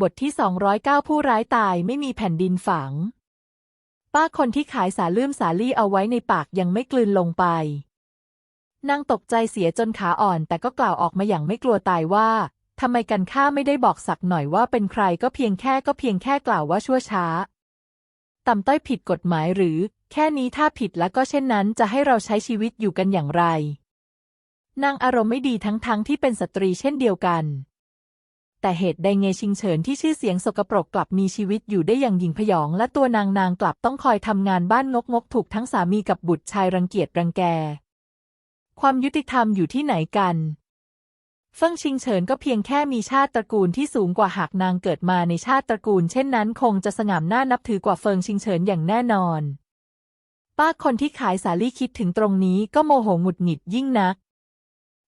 บทที่ 209 ผู้ร้ายตายไม่มีแผ่นดินฝัง ป้าคนที่ขายสาลืมสาลี่เอาไว้ในปากยังไม่กลืนลงไป นางตกใจเสียจนขาอ่อนแต่ก็กล่าวออกมาอย่างไม่กลัวตายว่าทำไมกันข้าไม่ได้บอกสักหน่อยว่าเป็นใครก็เพียงแค่ก็เพียงแค่กล่าวว่าชั่วช้า ต่ำต้อยผิดกฎหมายหรือ แค่นี้ถ้าผิดแล้วก็เช่นนั้นจะให้เราใช้ชีวิตอยู่กันอย่างไร นางอารมณ์ไม่ดีทั้งๆทที่เป็นสตรีเช่นเดียวกัน แต่เหตุใดเงชิงเฉินที่ชื่อเสียงสกปรกกลับมีชีวิตอยู่ได้อย่างหญิงพยอง และตัวนางนางกลับต้องคอยทำงานบ้านงกงกถูกทั้งสามีกับบุตรชายรังเกียจรังแก ความยุติธรรมอยู่ที่ไหนกันเฟิ่งชิงเฉินก็เพียงแค่มีชาติตระกูลที่สูงกว่าหากนางเกิดมาในชาติตระกูล เช่นนั้น คงจะสง่ำหน้านับถือกว่าเฟิงชิงเฉินอย่างแน่นอน ป้าคนที่ขายสาลี่คิดถึงตรงนี้ก็โมโหหงุดหงิดยิ่งนัก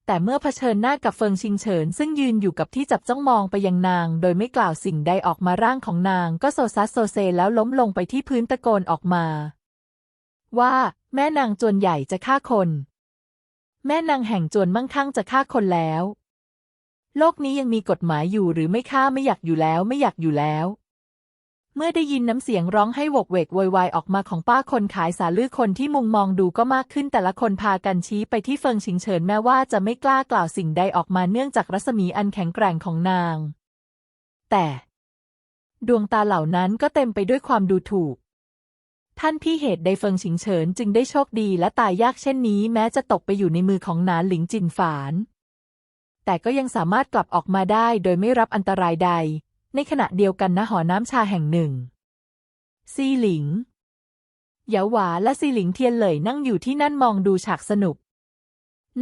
แต่เมื่อเผชิญหน้ากับเฟิงชิงเฉิน ซึ่งยืนอยู่กับที่จับจ้องมองไปยังนาง โดยไม่กล่าวสิ่งใดออกมาร่างของนางก็โซซัสโซเซแล้วล้มลงไปที่พื้นตะโกนออกมา ว่าแม่นางจวนใหญ่จะฆ่าคน แม่นางแห่งจวนมั่งคั่งจะฆ่าคนแล้ว โลกนี้ยังมีกฎหมายอยู่หรือไม่ฆ่าไม่อยากอยู่แล้วไม่อยากอยู่แล้ว เมื่อได้ยินน้ำเสียงร้องให้วกเวกโวยวายออกมาของป้าคนขายสาลือคนที่มุงมองดูก็มากขึ้นแต่ละคนพากันชี้ไปที่เฟิงชิงเฉินแม้ว่าจะไม่กล้ากล่าวสิ่งใดออกมาเนื่องจากรัศมีอันแข็งแกร่งของนาง แต่ ดวงตาเหล่านั้นก็เต็มไปด้วยความดูถูก ท่านพี่เหตุใดเฟิงชิงเฉินจึงได้โชคดีและตายยากเช่นนี้แม้จะตกไปอยู่ในมือของนานหลิงจินฝาน แต่ก็ยังสามารถกลับออกมาได้โดยไม่รับอันตรายใด ในขณะเดียวกันณหอน้ำชาแห่งหนึ่ง ซีหลิง เหยาหวาและซีหลิงเทียนเหลยนั่งอยู่ที่นั่นมองดูฉากสนุก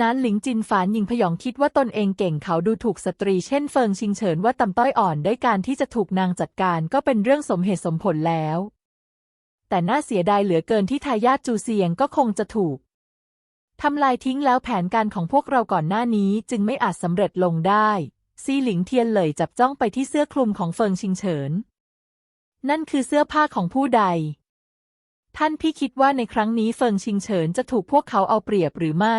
นานหลิงจินฝานหญิงพยองคิดว่าตนเองเก่งเขาดูถูกสตรีเช่นเฟิงชิงเฉินว่าตำต้อยอ่อนได้การที่จะถูกนางจัดการก็เป็นเรื่องสมเหตุสมผลแล้ว แต่น่าเสียดายเหลือเกินที่ทายาทจูเซียงก็คงจะถูกทำลายทิ้งแล้วแผนการของพวกเราก่อนหน้านี้จึงไม่อาจสำเร็จลงได้ ซีหลิงเทียนเลยจับจ้องไปที่เสื้อคลุมของเฟิงชิงเฉิน นั่นคือเสื้อผ้าของผู้ใด ท่านพี่คิดว่าในครั้งนี้เฟิงชิงเฉินจะถูกพวกเขาเอาเปรียบหรือไม่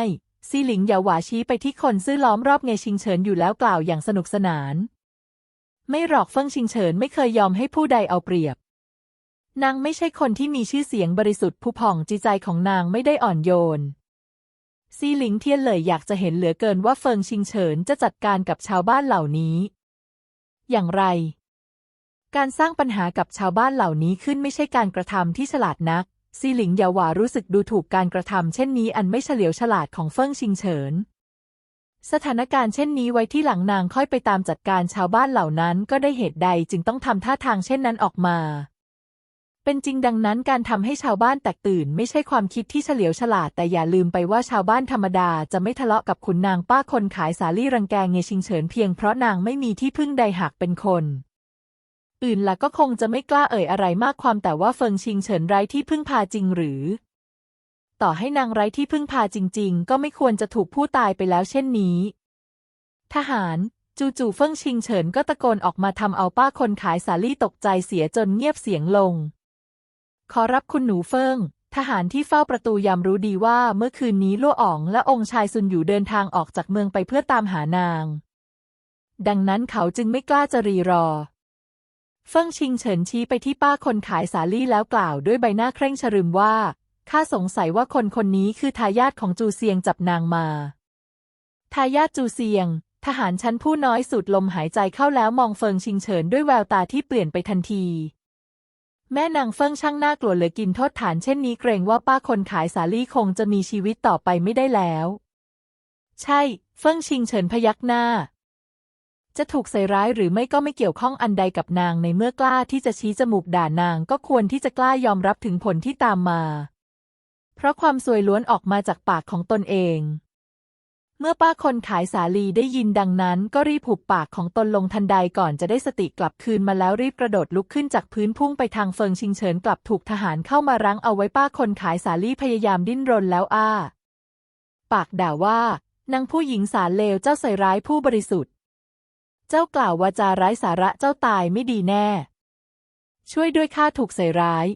ซีหลิงเหยาหวาชี้ไปที่คนซื่อล้อมรอบเงชิงเฉินอยู่แล้วกล่าวอย่างสนุกสนาน ไม่หรอกเฟิงชิงเฉินไม่เคยยอมให้ผู้ใดเอาเปรียบ นางไม่ใช่คนที่มีชื่อเสียงบริสุทธิ์ผู้ผ่องจิตใจของนางไม่ได้อ่อนโยน ซีหลิงเทียนเลยอยากจะเห็นเหลือเกินว่าเฟิงชิงเฉินจะจัดการกับชาวบ้านเหล่านี้ อย่างไร การสร้างปัญหากับชาวบ้านเหล่านี้ขึ้นไม่ใช่การกระทำที่ฉลาดนัก ซีหลิงเยาหวารู้สึกดูถูกการกระทำเช่นนี้อันไม่เฉลียวฉลาดของเฟิงชิงเฉิน สถานการณ์เช่นนี้ไว้ที่หลังนางค่อยไปตามจัดการชาวบ้านเหล่านั้นก็ได้เหตุใดจึงต้องทำท่าทางเช่นนั้นออกมา เป็นจริงดังนั้นการทำให้ชาวบ้านแตกตื่น ไม่ใช่ความคิดที่เฉลียวฉลาด แต่อย่าลืมไปว่าชาวบ้านธรรมดาจะไม่ทะเลาะกับขุนนางป้าคนขายสาลี่รังแกเงชิงเฉินเพียงเพราะนางไม่มีที่พึ่งใดหากเป็นคน อื่นล่ะก็คงจะไม่กล้าเอ่ยอะไรมากความแต่ว่าเฟิงชิงเฉินไร้ที่พึ่งพาจริงหรือ ต่อให้นางไร้ที่พึ่งพาจริง ๆ ก็ไม่ควรจะถูกผู้ตายไปแล้วเช่นนี้ ทหารจู่ๆเฟิงชิงเฉินก็ตะโกนออกมาทำเอาป้าคนขายสาลี่ตกใจเสียจนเงียบเสียงลง ขอรับคุณหนูเฟิง ทหารที่เฝ้าประตูยามรู้ดีว่าเมื่อคืนนี้ลั่วอ๋องและองค์ชายซุนอยู่เดินทางออกจากเมืองไปเพื่อตามหานาง ดังนั้นเขาจึงไม่กล้าจะรีรอ เฟิงชิงเฉินชี้ไปที่ป้าคนขายสาลี่แล้วกล่าวด้วยใบหน้าเคร่งชรึมว่าข้าสงสัยว่าคนคนนี้คือทายาทของจูเซียงจับนางมาทายาทจูเซียง ทหารชั้นผู้น้อยสูดลมหายใจเข้าแล้วมองเฟิงชิงเฉินด้วยแววตาที่เปลี่ยนไปทันที แม่นางเฟิงช่างน่ากลัวเหลือกินโทษฐานเช่นนี้เกรงว่าป้าคนขายสาลี่คงจะมีชีวิตต่อไปไม่ได้แล้ว ใช่ เฟิงชิงเฉินพยักหน้า จะถูกใส่ร้ายหรือไม่ก็ไม่เกี่ยวข้องอันใดกับนางในเมื่อกล้าที่จะชี้จมูกด่านางก็ควรที่จะกล้ายอมรับถึงผลที่ตามมา เพราะความซวยล้วนออกมาจากปากของตนเอง เมื่อป้าคนขายสาลีได้ยินดังนั้น ก็รีบหุบปากของตนลงทันใดก่อนจะได้สติกลับคืนมาแล้วรีบกระโดดลุกขึ้นจากพื้นพุ่งไปทางเฟิงชิงเฉินกลับถูกทหารเข้ามารั้งเอาไว้ป้าคนขายสาลีพยายามดิ้นรนแล้วอ้า ปากด่าว่านางผู้หญิงสารเลวเจ้าใส่ร้ายผู้บริสุทธิ์ เจ้ากล่าววาจาร้ายสาระเจ้าตายไม่ดีแน่ ช่วยด้วยข้าถูกใส่ร้าย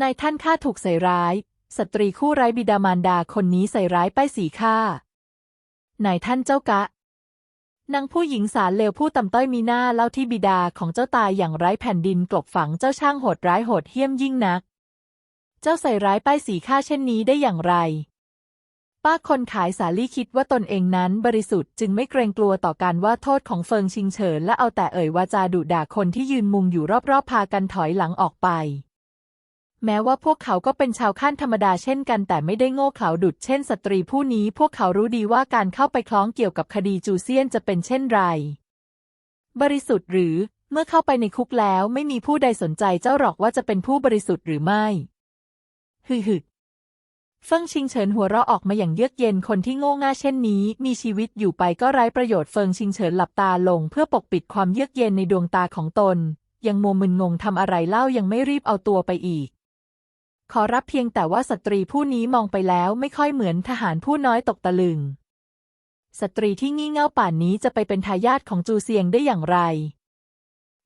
นายท่านข้าถูกใส่ร้าย สตรีคู่ไร้บิดามารดาคนนี้ใส่ร้ายป้ายสีข้า นายท่านเจ้ากะนางผู้หญิงสารเลวผู้ต่ำต้อยมีหน้าเล่าที่บิดาของเจ้าตายอย่างไร้แผ่นดินกลบฝังเจ้าช่างโหดร้ายโหดเหี้ยมยิ่งนัก เจ้าใส่ร้ายป้ายสีข้าเช่นนี้ได้อย่างไร ป้าคนขายสาลี่คิดว่าตนเองนั้นบริสุทธิ์จึงไม่เกรงกลัวต่อการว่าโทษของเฟิงชิงเฉินและเอาแต่เอ่ยวาจาดุด่าคนที่ยืนมุงอยู่รอบๆพากันถอยหลังออกไป แม้ว่าพวกเขาก็เป็นชาวขั้นธรรมดาเช่นกันแต่ไม่ได้โง่เขลาดุดเช่นสตรีผู้นี้ พวกเขารู้ดีว่าการเข้าไปคล้องเกี่ยวกับคดีจูเซียนจะเป็นเช่นไร บริสุทธิ์หรือเมื่อเข้าไปในคุกแล้วไม่มีผู้ใดสนใจเจ้าหรอกว่าจะเป็นผู้บริสุทธิ์หรือไม่ฮึฮึเฟิงชิงเฉินหัวเราะออกมาอย่างเยือกเย็นคนที่โง่ง่าเช่นนี้ มีชีวิตอยู่ไปก็ไร้ประโยชน์เฟิงชิงเฉินหลับตาลง เพื่อปกปิดความเยือกเย็นในดวงตาของตน ยังมัวมึนงงทำอะไรเล่ายังไม่รีบเอาตัวไปอีก ขอรับเพียงแต่ว่าสตรีผู้นี้มองไปแล้วไม่ค่อยเหมือนทหารผู้น้อยตกตะลึง สตรีที่งี่เง่าป่านนี้จะไปเป็นทายาทของจูเซียงได้อย่างไร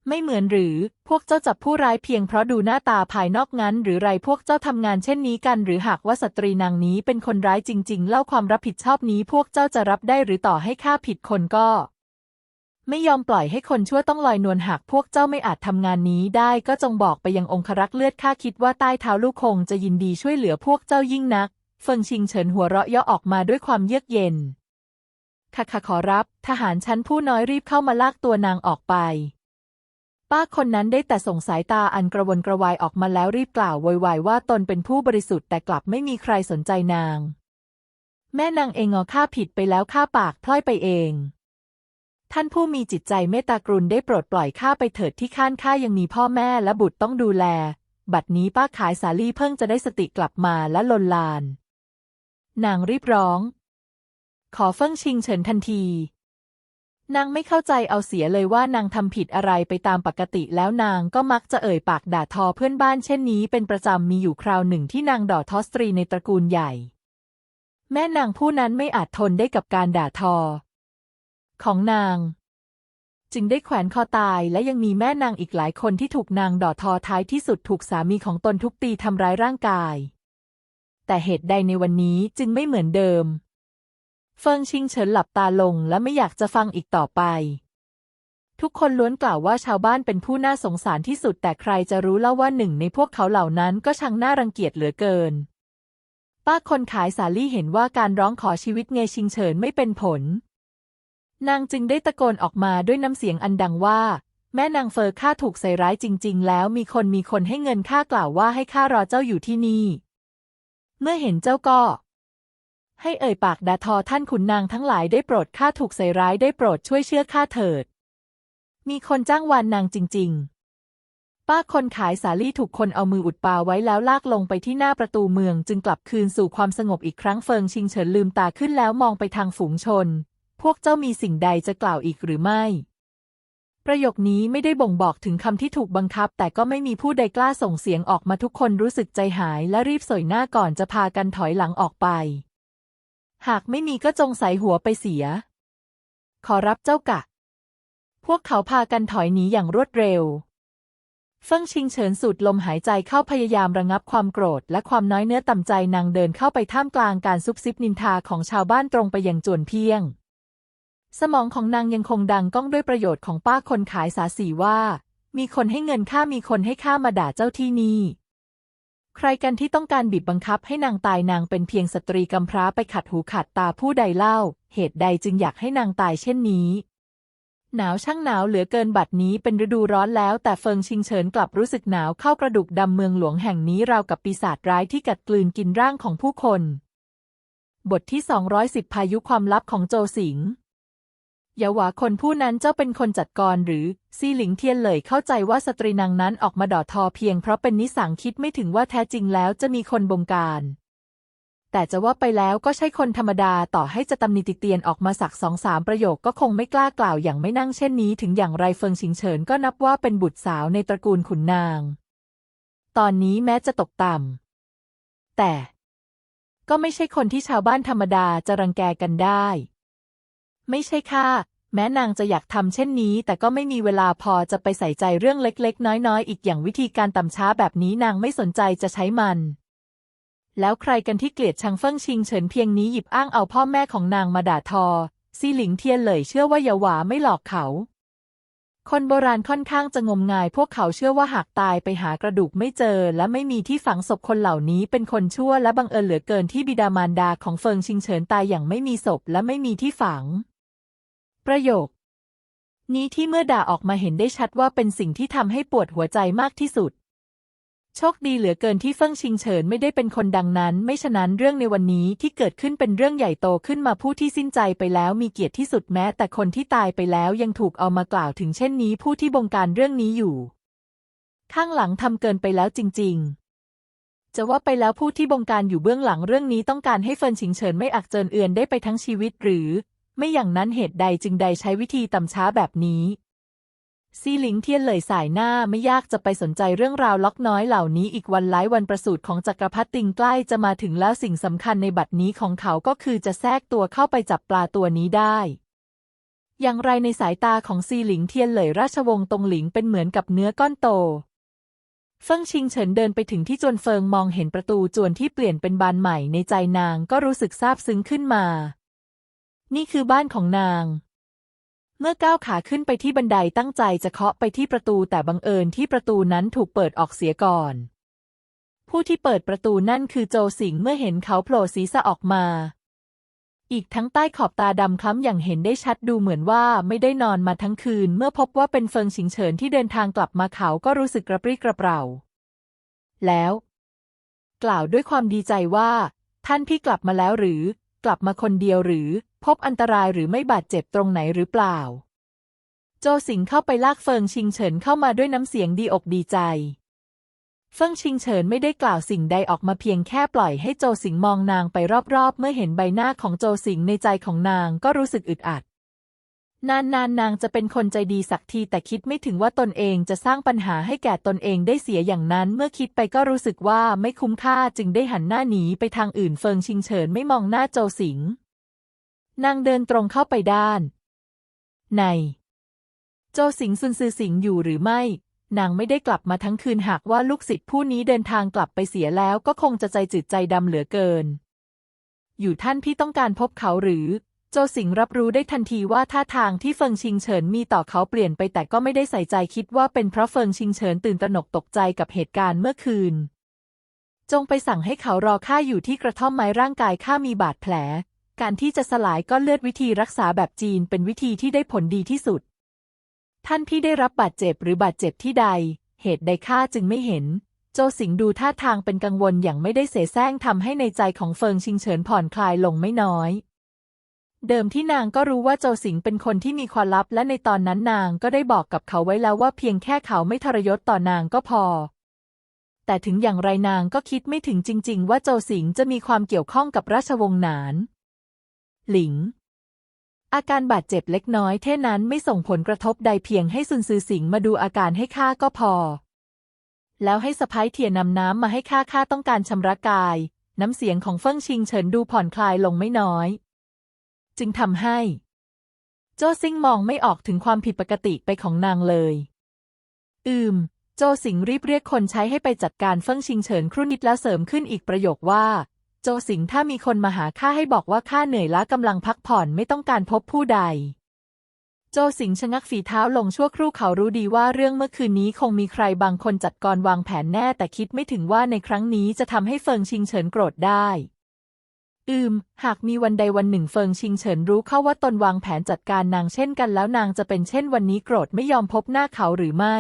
ไม่เหมือนหรือพวกเจ้าจับผู้ร้ายเพียงเพราะดูหน้าตาภายนอกงั้น หรือไรพวกเจ้าทำงานเช่นนี้กัน หรือหากว่าสตรีนางนี้เป็นคนร้ายจริง ๆ เล่าความรับผิดชอบนี้ พวกเจ้าจะรับได้หรือต่อให้ข้าผิดคนก็ ไม่ยอมปล่อยให้คนชั่วต้องลอยนวลหากพวกเจ้าไม่อาจทำงานนี้ได้ก็จงบอกไปยังองครักษ์เลือดข้าคิดว่าใต้เท้าลูกคงจะยินดีช่วยเหลือพวกเจ้ายิ่งนัก เฟิงชิงเฉินหัวเราะเย่อออกมาด้วยความเยือกเย็นค่ะค่ะขอรับ ทหารชั้นผู้น้อยรีบเข้ามาลากตัวนางออกไป ป้าคนนั้นได้แต่ส่งสายตาอันกระวนกระวายออกมาแล้วรีบกล่าวโวยวายว่าตนเป็นผู้บริสุทธิ์แต่กลับไม่มีใครสนใจนาง แม่นางเองงอข้าผิดไปแล้วข้าปากพล่อยไปเอง ท่านผู้มีจิตใจเมตตากรุณได้โปรดปล่อยข้าไปเถิดที่ข้านข้ายังมีพ่อแม่และบุตรต้องดูแล บัดนี้ป้าขายสาลี่เพิ่งจะได้สติกลับมาและลนลาน นางรีบร้อง ขอเฟิ่งชิงเฉินทันที นางไม่เข้าใจเอาเสียเลยว่านางทำผิดอะไรไปตามปกติแล้วนางก็มักจะเอ่ยปากด่าทอเพื่อนบ้านเช่นนี้เป็นประจำมีอยู่คราวหนึ่งที่นางด่อทอสตรีในตระกูลใหญ่ แม่นางผู้นั้นไม่อาจทนได้กับการด่าทอ ของนาง จึงได้แขวนคอตายและยังมีแม่นางอีกหลายคนที่ถูกนางด่อทอท้ายที่สุดถูกสามีของตนทุบตีทำร้ายร่างกาย แต่เหตุใดในวันนี้จึงไม่เหมือนเดิม เฟิงชิงเฉินหลับตาลงและไม่อยากจะฟังอีกต่อไปทุกคนล้วนกล่าวว่าชาวบ้านเป็นผู้น่าสงสารที่สุดแต่ใครจะรู้เล่าว่าหนึ่งในพวกเขาเหล่านั้นก็ช่างน่ารังเกียจเหลือเกิน ป้าคนขายสาลี่เห็นว่าการร้องขอชีวิตเงชิงเฉินไม่เป็นผล นางจึงได้ตะโกนออกมาด้วยน้ำเสียงอันดังว่า แม่นางเฟอข้าถูกใส่ร้ายจริง ๆ แล้วมีคนมีคนให้เงินข้ากล่าวว่าให้ข้ารอเจ้าอยู่ที่นี่ เมื่อเห็นเจ้าก็ ให้เอ่ยปากดาทอท่านขุนนางทั้งหลายได้โปรดข้าถูกใส่ร้ายได้โปรดช่วยเชื่อข้าเถิด มีคนจ้างวานนางจริง ๆป้าคนขายสาลี่ถูกคนเอามืออุดปาไว้แล้วลากลงไปที่หน้าประตูเมืองจึงกลับคืนสู่ความสงบอีกครั้งเฟิงชิงเฉินลืมตาขึ้นแล้วมองไปทางฝูงชน พวกเจ้ามีสิ่งใดจะกล่าวอีกหรือไม่ ประโยคนี้ไม่ได้บ่งบอกถึงคำที่ถูกบังคับ แต่ก็ไม่มีผู้ใดกล้าส่งเสียงออกมาทุกคนรู้สึกใจหายและรีบสอยหน้าก่อนจะพากันถอยหลังออกไป หากไม่มีก็จงใส่หัวไปเสีย ขอรับเจ้ากะ พวกเขาพากันถอยหนีอย่างรวดเร็วเฟิ่งชิงเฉินสูดลมหายใจเข้าพยายามระงับความโกรธ และความน้อยเนื้อต่ำใจนางเดินเข้าไปท่ามกลางการซุบซิบนินทาของชาวบ้านตรงไปยังจวนเพียง สมองของนางยังคงดังก้องด้วยประโยชน์ของป้าคนขายสาสีว่า มีคนให้เงินข้ามีคนให้ข้ามาด่าเจ้าที่นี่ ใครกันที่ต้องการบีบบังคับให้นางตายนางเป็นเพียงสตรีกำพร้าไปขัดหูขัดตาผู้ใดเล่า เหตุใดจึงอยากให้นางตายเช่นนี้หนาวช่างหนาวเหลือเกินบัดนี้เป็นฤดูร้อนแล้ว แต่เฟิงชิงเฉินกลับรู้สึกหนาวเข้ากระดูกดำเมืองหลวงแห่งนี้ราวกับปีศาจร้ายที่กัดกลืนกินร่างของผู้คน บทที่ 210 พายุความลับของโจสิง อย่าหวาคนผู้นั้นเจ้าเป็นคนจัดการหรือซีหลิงเทียนเลยเข้าใจว่าสตรีนางนั้นออกมาด่อทอเพียงเพราะเป็นนิสังคิดไม่ถึงว่าแท้จริงแล้วจะมีคนบงการ แต่จะว่าไปแล้วก็ใช่คนธรรมดาต่อให้จะตำหนิติเตียนออกมาสักสองสามประโยคก็คงไม่กล้ากล่าวอย่างไม่นั่งเช่นนี้ ถึงอย่างไรเฟิงชิงเฉินก็นับว่าเป็นบุตรสาวในตระกูลขุนนาง ตอนนี้แม้จะตกต่ำแต่ก็ไม่ใช่คนที่ชาวบ้านธรรมดาจะรังแกกันได้ ไม่ใช่ค่ะ แม้นางจะอยากทำเช่นนี้ แต่ก็ไม่มีเวลาพอจะไปใส่ใจเรื่องเล็กๆ น้อยๆ อีกอย่างวิธีการต่ำช้าแบบนี้นางไม่สนใจจะใช้มันแล้วใครกันที่เกลียดชังเฟิ่งชิงเฉินเพียงนี้หยิบอ้างเอาพ่อแม่ของนางมาด่าทอ ซีหลิงเทียนเลยเชื่อว่าหยาหวาไม่หลอกเขา คนโบราณค่อนข้างจะงมงายพวกเขาเชื่อว่าหากตายไปหากระดูกไม่เจอ และไม่มีที่ฝังศพคนเหล่านี้เป็นคนชั่วและบังเอิญเหลือเกินที่บิดามารดาของเฟิงชิงเฉินตายอย่างไม่มีศพและไม่มีที่ฝัง ประโยค นี้ที่เมื่อด่าออกมาเห็นได้ชัดว่าเป็นสิ่งที่ทำให้ปวดหัวใจมากที่สุด โชคดีเหลือเกินที่เฟิ่งชิงเฉินไม่ได้เป็นคนดังนั้น ไม่ฉะนั้นเรื่องในวันนี้ที่เกิดขึ้นเป็นเรื่องใหญ่โตขึ้นมาผู้ที่สิ้นใจไปแล้วมีเกียรติที่สุดแม้ แต่คนที่ตายไปแล้วยังถูกเอามากล่าวถึงเช่นนี้ผู้ที่บงการเรื่องนี้อยู่ ข้างหลังทำเกินไปแล้วจริง ๆจะว่าไปแล้วผู้ที่บงการอยู่เบื้องหลังเรื่องนี้ต้องการให้เฟินชิงเฉินไม่อักเจินเอือนได้ไปทั้งชีวิตหรือ ไม่อย่างนั้นเหตุใดจึงใดใช้วิธีตำช้าแบบนี้ ซีหลิงเทียนเลยสายหน้าไม่ยากจะไปสนใจเรื่องราวล็อกน้อยเหล่านี้อีกวันหลายวันประสูติของจักรพรรดิติงใกล้จะมาถึงแล้วสิ่งสำคัญในบัดนี้ของเขาก็คือจะแทรกตัวเข้าไปจับปลาตัวนี้ได้อย่างไรในสายตาของซีหลิงเทียนเหลยราชวงศ์ตงหลิงเป็นเหมือนกับเนื้อก้อนโต เฟิงชิงเฉินเดินไปถึงที่จวนเฟิงมองเห็นประตูจวนที่เปลี่ยนเป็นบานใหม่ในใจนางก็รู้สึกซาบซึ้งขึ้นมา นี่คือบ้านของนาง เมื่อก้าวขาขึ้นไปที่บันไดตั้งใจจะเคาะไปที่ประตูแต่บังเอิญที่ประตูนั้นถูกเปิดออกเสียก่อน ผู้ที่เปิดประตูนั่นคือโจสิงเมื่อเห็นเขาโผล่ศีรษะออกมา อีกทั้งใต้ขอบตาดำคล้ำอย่างเห็นได้ชัดดูเหมือนว่าไม่ได้นอนมาทั้งคืน เมื่อพบว่าเป็นเฟิงชิงเฉินที่เดินทางกลับมาเขาก็รู้สึกกระปรี้กระเปร่า แล้ว กล่าวด้วยความดีใจว่า ท่านพี่กลับมาแล้วหรือ กลับมาคนเดียวหรือ พบอันตรายหรือไม่บาดเจ็บตรงไหนหรือเปล่า โจสิงเข้าไปลากเฟิงชิงเฉินเข้ามาด้วยน้ำเสียงดีอกดีใจ เฟิงชิงเฉินไม่ได้กล่าวสิ่งใดออกมาเพียงแค่ปล่อยให้โจสิงมองนางไปรอบๆ เมื่อเห็นใบหน้าของโจสิงในใจของนางก็รู้สึกอึดอัด นานๆนนางจะเป็นคนใจดีสักทีแต่คิดไม่ถึงว่าตนเองจะสร้างปัญหาให้แก่ตนเองได้เสียอย่างนั้น เมื่อคิดไปก็รู้สึกว่าไม่คุ้มค่าจึงได้หันหน้าหนีไปทางอื่นเฟิงชิงเฉินไม่มองหน้าโจสิง นางเดินตรงเข้าไปด้าน ใน โจสิงซุนซือสิงอยู่หรือไม่ นางไม่ได้กลับมาทั้งคืนหากว่าลูกศิษย์ผู้นี้เดินทางกลับไปเสียแล้วก็คงจะใจจืดใจดำเหลือเกิน อยู่ท่านพี่ต้องการพบเขาหรือ โจสิงรับรู้ได้ทันทีว่าท่าทางที่เฟิงชิงเฉินมีต่อเขาเปลี่ยนไปแต่ก็ไม่ได้ใส่ใจคิดว่าเป็นเพราะเฟิงชิงเฉินตื่นตระหนกตกใจกับเหตุการณ์เมื่อคืน จงไปสั่งให้เขารอข้าอยู่ที่กระท่อมไม้ร่างกายข้ามีบาดแผล การที่จะสลายก้อนเลือดวิธีรักษาแบบจีนเป็นวิธีที่ได้ผลดีที่สุด ท่านพี่ได้รับบาดเจ็บหรือบาดเจ็บที่ใด เหตุใดข้าจึงไม่เห็น โจสิงดูท่าทางเป็นกังวลอย่างไม่ได้เสแสร้งทำให้ในใจของเฟิงชิงเฉินผ่อนคลายลงไม่น้อย เดิมที่นางก็รู้ว่าโจสิงเป็นคนที่มีความลับ และในตอนนั้นนางก็ได้บอกกับเขาไว้แล้วว่าเพียงแค่เขาไม่ทรยศต่อนางก็พอ แต่ถึงอย่างไรนางก็คิดไม่ถึงจริง ๆ ว่าโจสิงจะมีความเกี่ยวข้องกับราชวงศ์หนาน หลิง อาการบาดเจ็บเล็กน้อยเท่นั้นไม่ส่งผลกระทบใดเพียงให้ซุนซือสิงมาดูอาการให้ข้าก็พอ แล้วให้สะพ้ายเทียนนำน้ำมาให้ข้าข้าต้องการชำระกาย น้ำเสียงของเฟิ่งชิงเฉินดูผ่อนคลายลงไม่น้อย จึงทำให้ โจซิงมองไม่ออกถึงความผิดปกติไปของนางเลย อืม โจสิงรีบเรียกคนใช้ให้ไปจัดการเฟิ่งชิงเฉินครู่นิดแล้วเสริมขึ้นอีกประโยคว่า โจสิงถ้ามีคนมาหาข้าให้บอกว่าข้าเหนื่อยล้ากำลังพักผ่อนไม่ต้องการพบผู้ใดโจสิงชะงักฝีเท้าลงชั่วครู่เขารู้ดีว่าเรื่องเมื่อคืนนี้คงมีใครบางคนจัดกรวางแผนแน่แต่คิดไม่ถึงว่าในครั้งนี้จะทำให้เฟิงชิงเฉินโกรธได้ อืม หากมีวันใดวันหนึ่งเฟิงชิงเฉินรู้เข้าว่าตนวางแผนจัดการนางเช่นกันแล้วนางจะเป็นเช่นวันนี้โกรธไม่ยอมพบหน้าเขาหรือไม่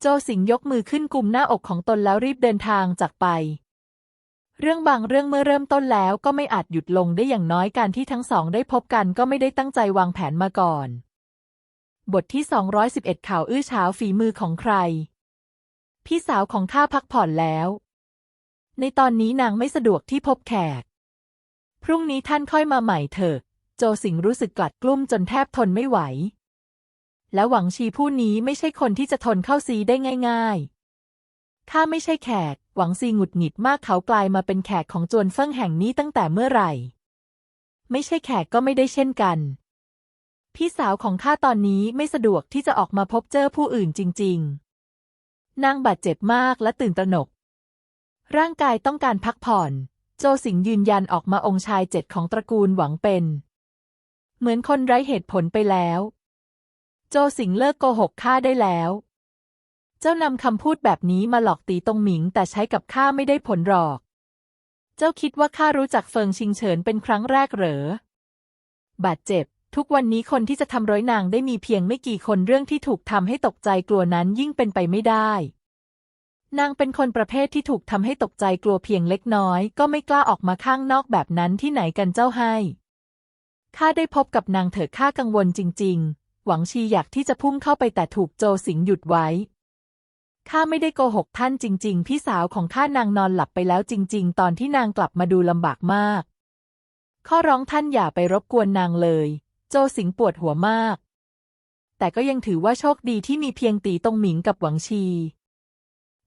โจสิงยกมือขึ้นกุมหน้าอกของตนแล้วรีบเดินทางจากไป เรื่องบางเรื่องเมื่อเริ่มต้นแล้วก็ไม่อาจหยุดลงได้อย่างน้อยการที่ทั้งสองได้พบกันก็ไม่ได้ตั้งใจวางแผนมาก่อน บทที่ 211 ข่าวอื้อฉาวฝีมือของใคร พี่สาวของข้าพักผ่อนแล้ว ในตอนนี้นางไม่สะดวกที่พบแขก พรุ่งนี้ท่านค่อยมาใหม่เถอะ โจสิงรู้สึกกลัดกลุ้มจนแทบทนไม่ไหว และหวังชีผู้นี้ไม่ใช่คนที่จะทนเข้าซีได้ง่ายๆข้าไม่ใช่แขก หวังซีหงุดหงิดมากเขากลายมาเป็นแขกของจวนเฟิ่งแห่งนี้ตั้งแต่เมื่อไหร่ ไม่ใช่แขกก็ไม่ได้เช่นกัน พี่สาวของข้าตอนนี้ไม่สะดวกที่จะออกมาพบเจอผู้อื่นจริง ๆ นางบาดเจ็บมากและตื่นตระหนก ร่างกายต้องการพักผ่อน โจสิงยืนยันออกมาองค์ชายเจ็ดของตระกูลหวังเป็น เหมือนคนไร้เหตุผลไปแล้ว โจสิงเลิกโกหกข้าได้แล้ว เจ้านำคำพูดแบบนี้มาหลอกตีตรงหมิงแต่ใช้กับข้าไม่ได้ผลหรอก เจ้าคิดว่าข้ารู้จักเฟิงชิงเฉินเป็นครั้งแรกเหรอ บาดเจ็บ ทุกวันนี้คนที่จะทำร้อยนางได้มีเพียงไม่กี่คนเรื่องที่ถูกทำให้ตกใจกลัวนั้นยิ่งเป็นไปไม่ได้ นางเป็นคนประเภทที่ถูกทำให้ตกใจกลัวเพียงเล็กน้อย ก็ไม่กล้าออกมาข้างนอกแบบนั้นที่ไหนกันเจ้าให้ ข้าได้พบกับนางเถิดข้ากังวลจริง ๆ หวังชีอยากที่จะพุ่งเข้าไปแต่ถูกโจสิงหยุดไว้ ข้าไม่ได้โกหกท่านจริง ๆ พี่สาวของข้านางนอนหลับไปแล้วจริง ๆ ตอนที่นางกลับมาดูลำบากมาก ข้อร้องท่านอย่าไปรบกวนนางเลย โจสิงปวดหัวมาก แต่ก็ยังถือว่าโชคดีที่มีเพียงตีตรงหมิงกับหวังชี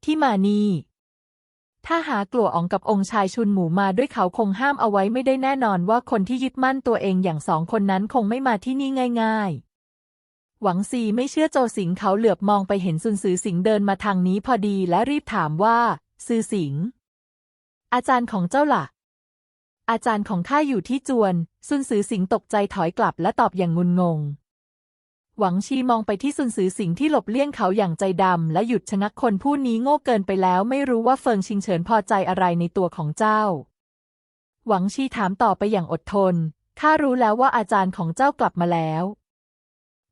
ที่มานี่ ถ้าหากลัวอ๋องกับองค์ชายชุนหมูมาด้วยเขาคงห้ามเอาไว้ไม่ได้แน่นอนว่าคนที่ยึดมั่นตัวเองอย่างสองคนนั้นคงไม่มาที่นี่ง่าย ๆหวังซีไม่เชื่อโจสิงเขาเหลือบมองไปเห็นซุนซือสิงเดินมาทางนี้พอดีและรีบถามว่า ซือสิง อาจารย์ของเจ้าล่ะ อาจารย์ของข้าอยู่ที่จวน ซุนซือสิงตกใจถอยกลับและตอบอย่างงุนงง หวังชีมองไปที่ซุนซือสิงที่หลบเลี่ยงเขาอย่างใจดำและหยุดชะงักคนผู้นี้โง่เกินไปแล้วไม่รู้ว่าเฟิงชิงเฉินพอใจอะไรในตัวของเจ้า หวังชีถามต่อไปอย่างอดทน ข้ารู้แล้วว่าอาจารย์ของเจ้ากลับมาแล้ว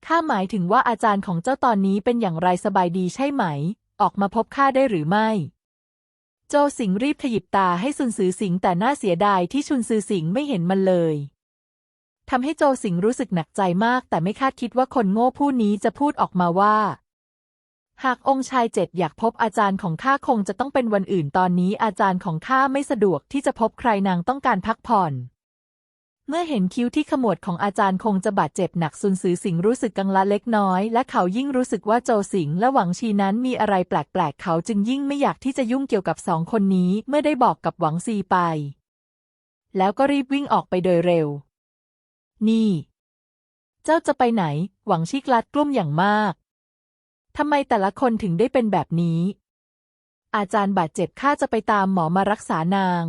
ข้าหมายถึงว่าอาจารย์ของเจ้าตอนนี้เป็นอย่างไรสบายดีใช่ไหม ออกมาพบข้าได้หรือไม่ โจสิงรีบขยิบตาให้ซุนซือสิงแต่น่าเสียดายที่ชุนซือสิงไม่เห็นมันเลย ทำให้โจสิงรู้สึกหนักใจมาก แต่ไม่คาดคิดว่าคนโง่ผู้นี้จะพูดออกมาว่า หากองค์ชายเจ็ดอยากพบอาจารย์ของข้าคงจะต้องเป็นวันอื่นตอนนี้อาจารย์ของข้าไม่สะดวกที่จะพบใครนางต้องการพักผ่อน เมื่อเห็นคิ้วที่ขมวดของอาจารย์คงจะบาดเจ็บหนักซุนซือสิงรู้สึกกังละเล็กน้อย และเขายิ่งรู้สึกว่าโจสิงและหวังชีนั้นมีอะไรแปลกๆ เขาจึงยิ่งไม่อยากที่จะยุ่งเกี่ยวกับสองคนนี้เมื่อได้บอกกับหวังซีไป แล้วก็รีบวิ่งออกไปโดยเร็ว นี่ เจ้าจะไปไหน หวังชิกลัดกลุ้มอย่างมาก ทำไมแต่ละคนถึงได้เป็นแบบนี้ อาจารย์บาดเจ็บข้าจะไปตามหมอมารักษานาง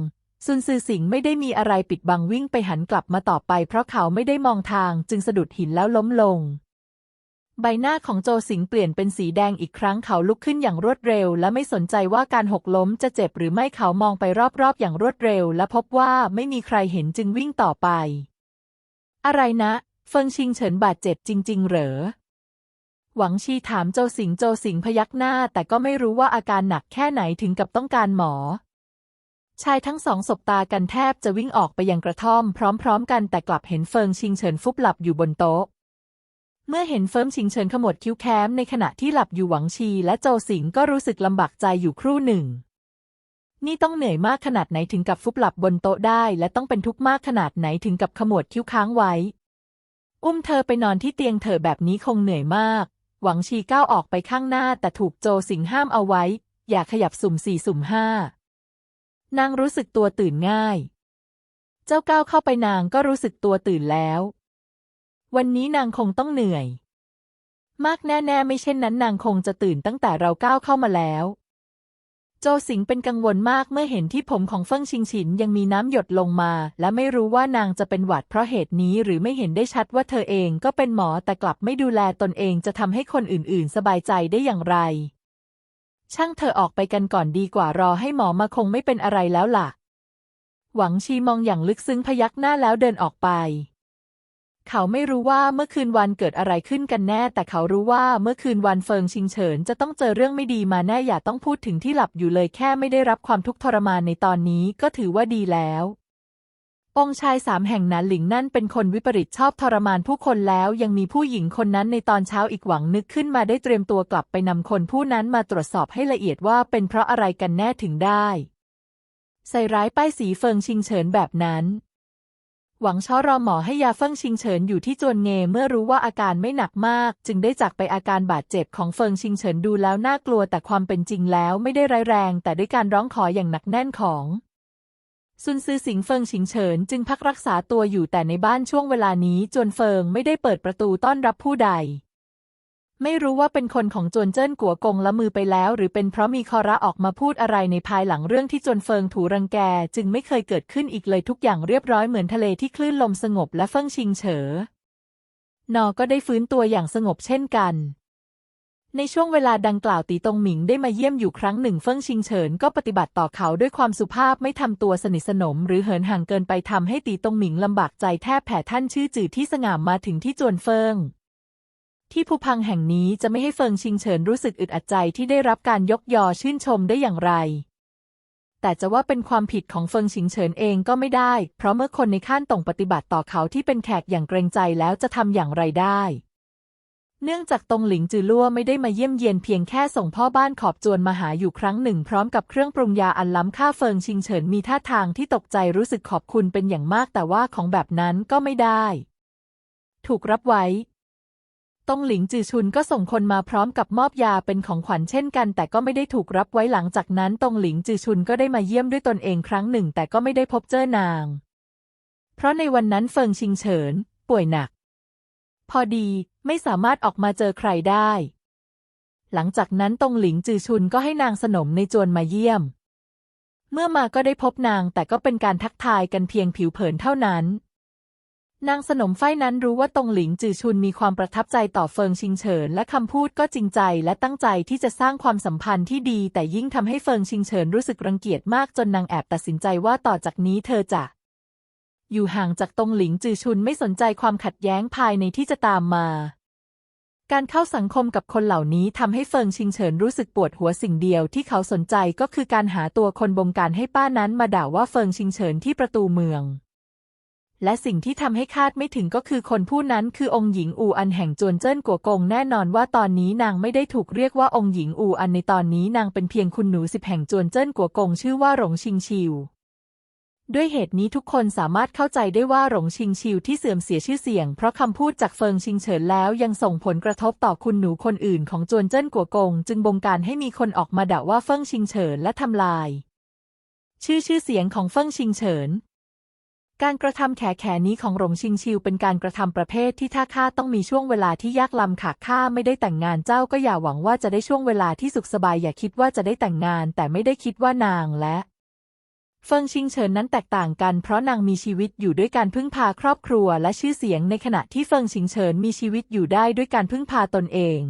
ซุนซือสิงไม่ได้มีอะไรปิดบังวิ่งไปหันกลับมาต่อไป เพราะเขาไม่ได้มองทางจึงสะดุดหินแล้วล้มลง ใบหน้าของโจสิงเปลี่ยนเป็นสีแดงอีกครั้งเขาลุกขึ้นอย่างรวดเร็ว และไม่สนใจว่าการหกล้มจะเจ็บหรือไม่เขามองไปรอบๆ อย่างรวดเร็ว และพบว่าไม่มีใครเห็นจึงวิ่งต่อไป อะไรนะ เฟิงชิงเฉินบาดเจ็บจริง ๆ เหรอ หวังชีถามโจสิงโจสิงพยักหน้า แต่ก็ไม่รู้ว่าอาการหนักแค่ไหนถึงกับต้องการหมอ ชายทั้งสองสบตากันแทบจะวิ่งออกไปยังกระท่อม พร้อม ๆ กันแต่กลับเห็นเฟิงชิงเฉินฟุบหลับอยู่บนโต๊ะเมื่อเห็นเฟิงชิงเฉินขมวดคิ้วแค้มในขณะที่หลับอยู่หวังชีและโจสิงก็รู้สึกลำบากใจอยู่ครู่หนึ่ง นี่ต้องเหนื่อยมากขนาดไหนถึงกับฟุบหลับบนโต๊ะได้ และต้องเป็นทุกข์มากขนาดไหนถึงกับขมวดคิ้วค้างไว้ อุ้มเธอไปนอนที่เตียงเธอแบบนี้คงเหนื่อยมาก หวังชีก้าวออกไปข้างหน้าแต่ถูกโจสิงห้ามเอาไว้ อย่าขยับสุ่มสี่สุ่มห้านางรู้สึกตัวตื่นง่าย เจ้าก้าวเข้าไปนางก็รู้สึกตัวตื่นแล้ว วันนี้นางคงต้องเหนื่อย มากแน่ๆไม่เช่นนั้นนางคงจะตื่นตั้งแต่เราก้าวเข้ามาแล้ว โจสิงเป็นกังวลมากเมื่อเห็นที่ผมของเฟิ่งชิงฉินยังมีน้ำหยดลงมา และไม่รู้ว่านางจะเป็นหวัดเพราะเหตุนี้หรือไม่เห็นได้ชัดว่าเธอเองก็เป็นหมอแต่กลับไม่ดูแลตนเองจะทำให้คนอื่นๆ สบายใจได้อย่างไร ช่างเธอออกไปกันก่อนดีกว่ารอให้หมอมาคงไม่เป็นอะไรแล้วล่ะ หวังชีมองอย่างลึกซึ้งพยักหน้าแล้วเดินออกไป เขาไม่รู้ว่าเมื่อคืนวันเกิดอะไรขึ้นกันแน่ แต่เขารู้ว่าเมื่อคืนวันเฟิงชิงเฉินจะต้องเจอเรื่องไม่ดีมาแน่อย่าต้องพูดถึงที่หลับอยู่เลยแค่ไม่ได้รับความทุกข์ทรมานในตอนนี้ก็ถือว่าดีแล้วองชายสามแห่งนั้นหลิงนั่นเป็นคนวิปริตชอบทรมานผู้คนแล้วยังมีผู้หญิงคนนั้นในตอนเช้าอีกหวังนึกขึ้นมาได้เตรียมตัวกลับไปนำคนผู้นั้นมาตรวจสอบให้ละเอียดว่าเป็นเพราะอะไรกันแน่ถึงได้ ใส่ร้ายป้ายสีเฟิงชิงเฉินแบบนั้น หวังช้อรอหมอให้ยาเฟิงชิงเฉินอยู่ที่จวนเงเมื่อรู้ว่าอาการไม่หนักมาก จึงได้จากไปอาการบาดเจ็บของเฟิงชิงเฉินดูแล้วน่ากลัวแต่ความเป็นจริงแล้วไม่ได้ร้ายแรง แต่ด้วยการร้องขออย่างหนักแน่นของซุนซือสิงเฟิงชิงเฉินจึงพักรักษาตัวอยู่แต่ในบ้านช่วงเวลานี้จวนเฟิงไม่ได้เปิดประตูต้อนรับผู้ใด ไม่รู้ว่าเป็นคนของจวนเจิ้นกัวกงละมือไปแล้ว หรือเป็นเพราะมีคอระออกมาพูดอะไรในภายหลังเรื่องที่จวนเฟิงถูรังแก จึงไม่เคยเกิดขึ้นอีกเลยทุกอย่างเรียบร้อยเหมือนทะเลที่คลื่นลมสงบและเฟิงชิงเฉอนอก็ได้ฟื้นตัวอย่างสงบเช่นกัน ในช่วงเวลาดังกล่าวตีตงหมิงได้มาเยี่ยมอยู่ครั้งหนึ่งเฟิ่งชิงเฉินก็ปฏิบัติต่อเขาด้วยความสุภาพไม่ทำตัวสนิทสนม หรือเหินห่างเกินไปทำให้ตีตงหมิงลำบากใจแทบแผ่ท่านชื่อจื่อที่สง่ามมาถึงที่จวนเฟิง ที่ภูพังแห่งนี้จะไม่ให้เฟิงชิงเฉินรู้สึกอึดอัดใจที่ได้รับการยกยอชื่นชมได้อย่างไร แต่จะว่าเป็นความผิดของเฟิงชิงเฉินเองก็ไม่ได้ เพราะเมื่อคนในข้านตงปฏิบัติต่อเขาที่เป็นแขกอย่างเกรงใจแล้วจะทำอย่างไรได้ เนื่องจากตรงหลิงจือลั่วไม่ได้มาเยี่ยมเยียนเพียงแค่ส่งพ่อบ้านขอบจวนมาหาอยู่ครั้งหนึ่ง พร้อมกับเครื่องปรุงยาอันล้ำค่าเฟิงชิงเฉินมีท่าทางที่ตกใจรู้สึกขอบคุณเป็นอย่างมากแต่ว่าของแบบนั้นก็ไม่ได้ ถูกรับไว้ ตงหลิงจือชุนก็ส่งคนมาพร้อมกับมอบยาเป็นของขวัญเช่นกัน แต่ก็ไม่ได้ถูกรับไว้หลังจากนั้นตงหลิงจือชุนก็ได้มาเยี่ยมด้วยตนเองครั้งหนึ่ง แต่ก็ไม่ได้พบเจอนาง เพราะในวันนั้นเฟิงชิงเฉิน ป่วยหนัก พอดีไม่สามารถออกมาเจอใครได้ หลังจากนั้นตงหลิงจือชุนก็ให้นางสนมในจวนมาเยี่ยม เมื่อมาก็ได้พบนางแต่ก็เป็นการทักทายกันเพียงผิวเผินเท่านั้น นางสนมไฟนั้นรู้ว่าตงหลิงจือชุนมีความประทับใจต่อเฟิงชิงเฉินและคำพูดก็จริงใจและตั้งใจที่จะสร้างความสัมพันธ์ที่ดี แต่ยิ่งทำให้เฟิงชิงเฉินรู้สึกรังเกียจมากจนนางแอบตัดสินใจว่าต่อจากนี้เธอจะ อยู่ห่างจากตงหลิงจือชุนไม่สนใจความขัดแย้งภายในที่จะตามมา การเข้าสังคมกับคนเหล่านี้ทำให้เฟิงชิงเฉินรู้สึกปวดหัวสิ่งเดียวที่เขาสนใจก็คือการหาตัวคนบงการให้ป้านั้นมาด่าว่าเฟิงชิงเฉินที่ประตูเมือง และสิ่งที่ทำให้คาดไม่ถึงก็คือคนผู้นั้นคือองค์หญิงอูอันแห่งจวนเจิ้นกัวกงแน่นอนว่าตอนนี้นางไม่ได้ถูกเรียกว่าองค์หญิงอูอันในตอนนี้นางเป็นเพียงคุณหนูสิบแห่งจวนเจิ้นกัวกงชื่อว่าหลงชิงชิว ด้วยเหตุนี้ทุกคนสามารถเข้าใจได้ว่าหลงชิงชิวที่เสื่อมเสียชื่อเสียง เพราะคำพูดจากเฟิงชิงเฉินแล้วยังส่งผลกระทบต่อคุณหนูคนอื่นของจวนเจิ้นกัวกง จึงบงการให้มีคนออกมาด่าว่าเฟิงชิงเฉินและทำลาย ชื่อชื่อเสียงของเฟิงชิงเฉิน การกระทำแขแขนี้ของหลงชิงชิวเป็นการกระทำประเภทที่ถ้าข้าต้องมีช่วงเวลาที่ยากลำค่ะข้าไม่ได้แต่งงานเจ้าก็อย่าหวังว่าจะได้ช่วงเวลาที่สุขสบายอย่าคิดว่าจะได้แต่งงาน แต่ไม่ได้คิดว่านางและเฟิงชิงเฉินนั้นแตกต่างกันเพราะนางมีชีวิตอยู่ด้วยการพึ่งพาครอบครัวและชื่อเสียงในขณะที่เฟิงชิงเฉินมีชีวิตอยู่ได้ด้วยการพึ่งพาตนเอง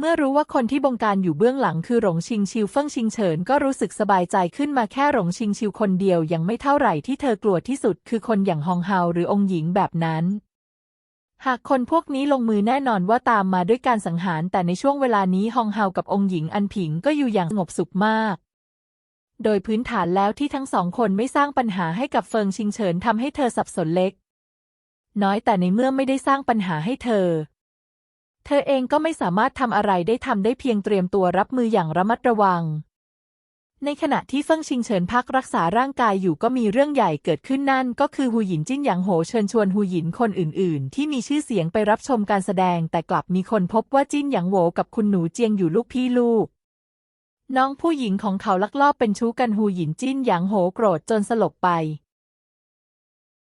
เมื่อรู้ว่าคนที่บงการอยู่เบื้องหลังคือหลงชิงชิวเฟิงชิงเฉินก็รู้สึกสบายใจขึ้นมาแค่หลงชิงชิวคนเดียวยังไม่เท่าไหร่ที่เธอกลัวที่สุดคือคนอย่างฮองเฮาหรือองค์หญิงแบบนั้น หากคนพวกนี้ลงมือแน่นอนว่าตามมาด้วยการสังหาร แต่ในช่วงเวลานี้ฮองเฮากับองค์หญิงอันผิงก็อยู่อย่างสงบสุขมาก โดยพื้นฐานแล้วที่ทั้งสองคนไม่สร้างปัญหาให้กับเฟิงชิงเฉินทำให้เธอสับสนเล็ก น้อยแต่ในเมื่อไม่ได้สร้างปัญหาให้เธอ เธอเองก็ไม่สามารถทำอะไรได้ทำได้เพียงเตรียมตัวรับมืออย่างระมัดระวัง ในขณะที่เฟิ่งชิงเฉินพักรักษาร่างกายอยู่ก็มีเรื่องใหญ่เกิดขึ้นนั่น ก็คือหูหยินจิ้นหยางโหเชิญชวนหูหยินคนอื่น ๆ ที่มีชื่อเสียงไปรับชมการแสดง แต่กลับมีคนพบว่าจิ้นหยางโหกับคุณหนูเจียงอยู่ลูกพี่ลูกน้องผู้หญิงของเขาลักลอบเป็นชู้กันหูหยินจิ้นหยางโหโกรธจนสลบไป